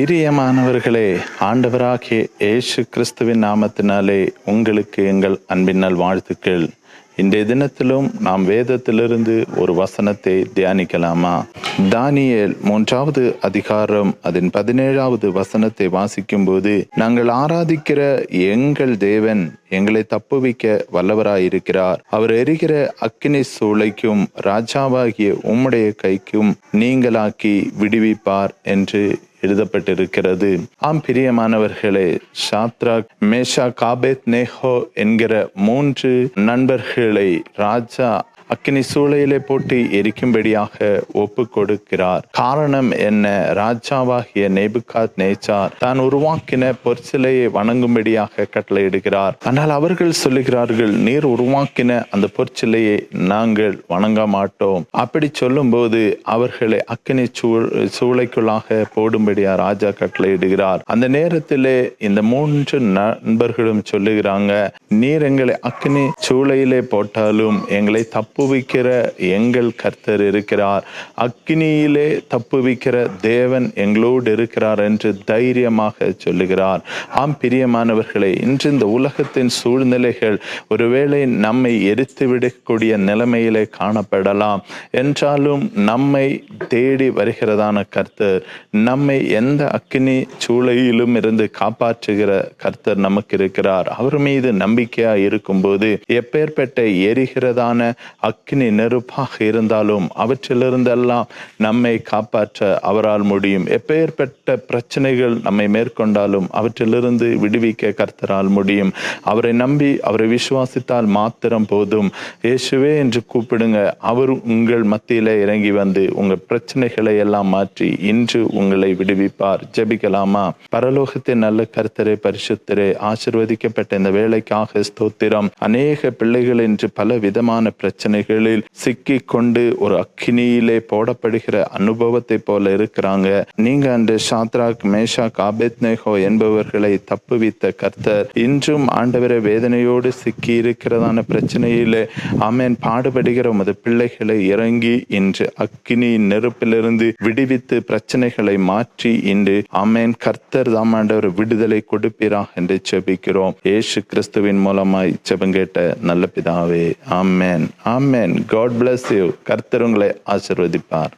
பிரியமானவர்களே ஆண்டவராகிய இயேசு கிறிஸ்துவின் நாமத்தினாலே உங்களுக்கு எங்கள் அன்பினால் வாழ்த்துக்கள். இன்றைய தினத்திலும் நாம் வேதத்திலிருந்து ஒரு வசனத்தை தியானிக்கலாமா? தானியல் மூன்றாவது அதிகாரம் அதன் பதினேழாவது வசனத்தை வாசிக்கும்போது நாங்கள் ஆராதிக்கிற எங்கள் தேவன் எங்களை தப்புவிக்க வல்லவராயிருக்கிறார். அவர் எரிகிற அக்கினி சூளைக்கும் ராஜாவாகிய உம்முடைய கைக்கும் நீங்களாக்கி விடுவிப்பார் என்று எழுதப்பட்டிருக்கிறது. ஆம் பிரியமானவர்களே ஷாத்ராக் மேஷா காபேத் நேஹோ என்கிற மூன்று நண்பர்களை ராஜா அக்கினி சூளையிலே போட்டு எரிக்கும்படியாக ஒப்பு கொடுக்கிறார் காரணம் என்ன? ராஜாவாகிய நேபுகாத் நேச்சார் தான் உருவாக்கின பொற்சிலையை வணங்கும்படியாக கட்டளையிடுகிறார். ஆனால் அவர்கள் சொல்லுகிறார்கள் நீர் உருவாக்கின அந்த பொற்சிலையை நாங்கள் வணங்க மாட்டோம். அப்படி சொல்லும்போது அவர்களை அக்கினி சூளைக்குள்ளாக போடும்படியா ராஜா கட்டளையிடுகிறார். அந்த நேரத்திலே இந்த மூன்று நண்பர்களும் சொல்லுகிறாங்க நீர் எங்களை அக்கினி சூளையிலே போட்டாலும் எங்களை தப்பு தப்புவிக்கிற எங்கள் கர்த்தர் இருக்கிறார். அக்னியிலே தப்புவிக்கிற தேவன் எங்களோடு இருக்கிறார் என்று தைரியமாக சொல்லுகிறார். ஆம் பிரியமானவர்களே இன்று இந்த உலகத்தின் சூழ்நிலைகள் ஒருவேளை நம்மை எரித்துவிடக்கூடிய நிலைமையிலே காணப்படலாம். என்றாலும் நம்மை தேடி வருகிறதான கர்த்தர் நம்மை எந்த அக்னி சூளையிலும் இருந்து காப்பாற்றுகிற கர்த்தர் நமக்கு இருக்கிறார். அவர் மீது நம்பிக்கையா இருக்கும்போது எப்பேற்பட்ட எரிகிறதான அக்னி நெருப்பாக இருந்தாலும் அவற்றிலிருந்தெல்லாம் நம்மை காப்பாற்ற அவரால் முடியும். எப்பேற்பட்ட பிரச்சனைகள் நம்மை மேற்கொண்டாலும் அவற்றிலிருந்து விடுவிக்க கர்த்தரால் முடியும். அவரை நம்பி அவரை விசுவாசித்தால் மாத்திரம் போதும். இயேசுவே என்று கூப்பிடுங்க அவர் உங்கள் மத்தியில இறங்கி வந்து உங்கள் பிரச்சனைகளை எல்லாம் மாற்றி இன்று உங்களை விடுவிப்பார். ஜெபிக்கலாமா? பரலோகத்தின் நல்ல கர்த்தரை பரிசுத்தரே ஆசிர்வதிக்கப்பட்ட இந்த வேலைக்காக ஸ்தோத்திரம். அநேக பிள்ளைகள் என்று பல விதமான பிரச்சனை பிரச்சனைகளில் சிக்கி கொண்டு ஒரு அக்கினியிலே போடப்படுகிற அனுபவத்தை போல இருக்கிறாங்க. நீங்க அந்த சாத்ராக் மேஷா காபெத்னேகோ என்பவர்களை தப்புவித்த கர்த்தர் இன்றும் ஆண்டவரை வேதனையோடு சிக்கி இருக்கிறதான பிரச்சனையிலே ஆமேன். பாடுபடுகிற உமது பிள்ளைகளை இறங்கி இன்று அக்கினி நெருப்பிலிருந்து விடுவித்து பிரச்சனைகளை மாற்றி இன்று ஆமேன். கர்த்தர் தாம் ஆண்டவர் விடுதலை கொடுப்பீராக என்று செபிக்கிறோம் ஏசு கிறிஸ்துவின் மூலமாய் செபங்கேட்ட நல்ல பிதாவே ஆமேன். ஆமேன். ஆமேன் காட் பிளஸ் யூ கர்த்தர் உங்களை ஆசிர்வதிப்பார்.